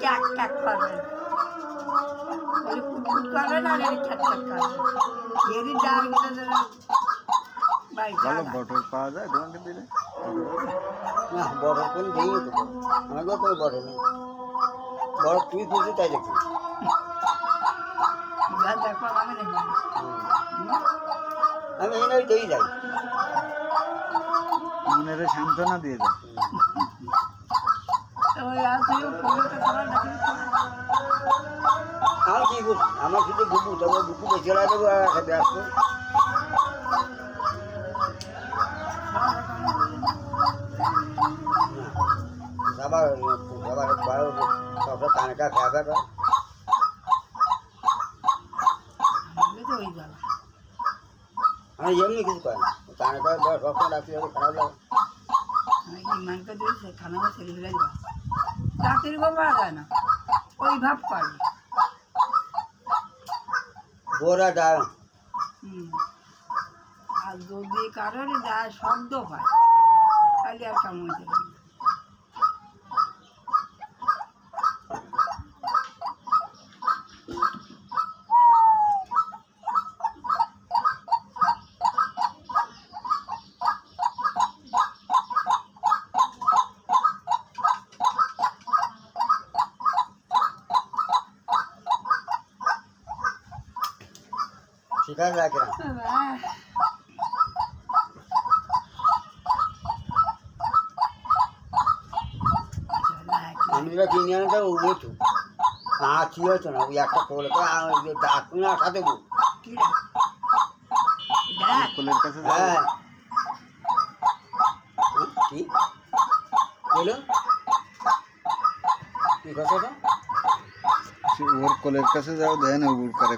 ক্যাক ক্যাক করে ওই কুটকুট করে না রে ক্যাক ক্যাক করে এরই ডাল গেলে বাই ভালো বটল পাওয়া যায়? দিলে? না বড় কোন দেই তো? আমার কাছে বড় নেই। বড় তুই খুঁজে তাই দেখি দেখো আমি দেখি এনে দেই যাই। মনের সান্ত্বনা দিয়ে দেয় ওই আর তুইও ফোনে তো সবার দেখি। আমি কি করছি আমার শুধু বুকু তবে বুকু লাগে দেবো আর একটা আবার আবার বারো সবটা খাবে তো আমি এমনি কিছু করে না। কানেটা সবসময় রাখতে হবে খারাপ লাগে বাবা যায় না। ওই ভাব করে বোরা আর যদি কারোর যায় শব্দ হয় তাহলে আর কেমন ঠিক আছে না আমি যেটা কিনে আনতে উঠেছো আর কি হতো না ওই একটা ডাক না সাথে কোলের কাছে যাও। হ্যাঁ কি বলো কি কথা ওর কোলের কাছে যাও দেন উড় করে